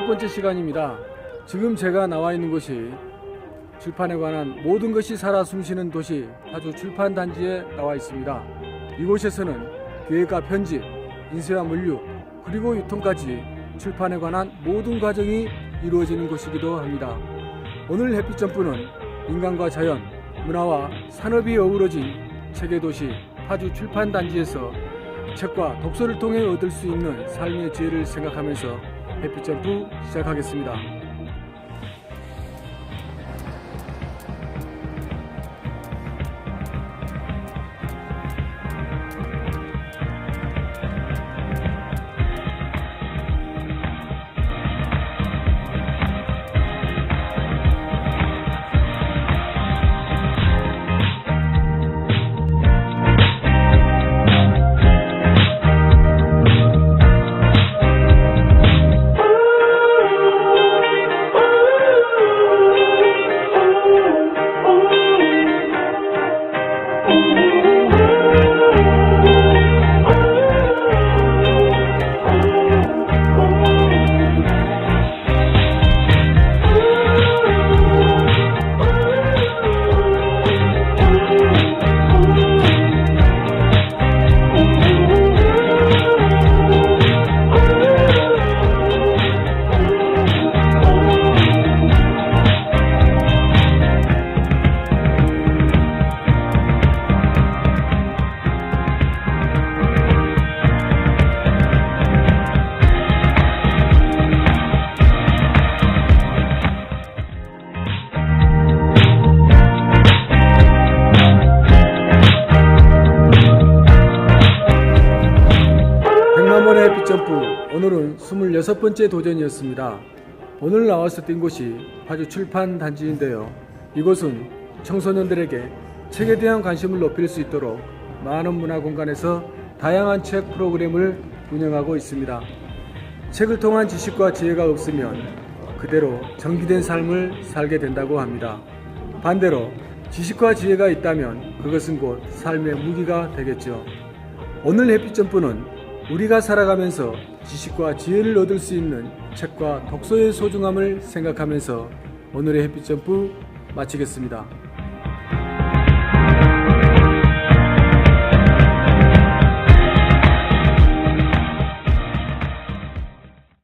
번째 시간입니다. 지금 제가 나와 있는 곳이 출판에 관한 모든 것이 살아 숨쉬는 도시 파주 출판 단지에 나와 있습니다. 이곳에서는 기획과 편집, 인쇄와 물류, 그리고 유통까지 출판에 관한 모든 과정이 이루어지는 곳이기도 합니다. 오늘 햇빛 점프는 인간과 자연, 문화와 산업이 어우러진 세계 도시 파주 출판 단지에서 책과 독서를 통해 얻을 수 있는 삶의 지혜를 생각하면서 햇빛 점프 시작하겠습니다. 점프 오늘은 26번째 도전이었습니다. 오늘 나와서 뛴 곳이 파주 출판 단지인데요. 이곳은 청소년들에게 책에 대한 관심을 높일 수 있도록 많은 문화 공간에서 다양한 책 프로그램을 운영하고 있습니다. 책을 통한 지식과 지혜가 없으면 그대로 정비된 삶을 살게 된다고 합니다. 반대로 지식과 지혜가 있다면 그것은 곧 삶의 무기가 되겠죠. 오늘 햇빛 점프는 우리가 살아가면서 지식과 지혜를 얻을 수 있는 책과 독서의 소중함을 생각하면서 오늘의 햇빛 점프 마치겠습니다.